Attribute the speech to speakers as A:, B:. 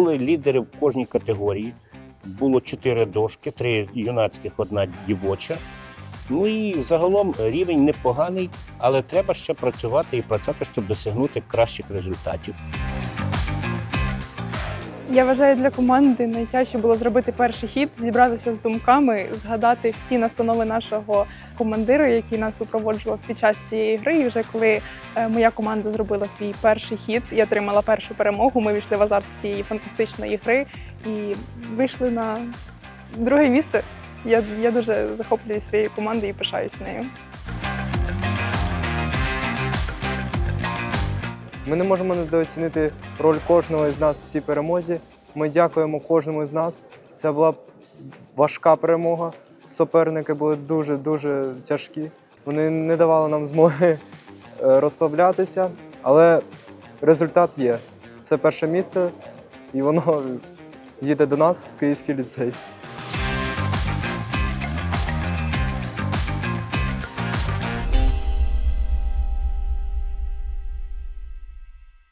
A: лідери в кожній категорії. Було чотири дошки, три юнацьких, одна дівоча. Ну і загалом рівень непоганий, але треба ще працювати і працювати, щоб досягнути кращих результатів.
B: Я вважаю, для команди найтяжче було зробити перший хід, зібратися з думками, згадати всі настанови нашого командира, який нас супроводжував під час цієї гри. І вже коли е, моя команда зробила свій перший хід і отримала першу перемогу, ми війшли в азарт цієї фантастичної гри і вийшли на друге місце. Я, я дуже захоплююсь своєю командою і пишаюсь нею.
C: Ми не можемо недооцінити роль кожного із нас в цій перемозі. Ми дякуємо кожному з нас. Це була важка перемога. Суперники були дуже-дуже тяжкі. Вони не давали нам змоги е, розслаблятися, але результат є. Це перше місце, і воно їде до нас в Київський ліцей.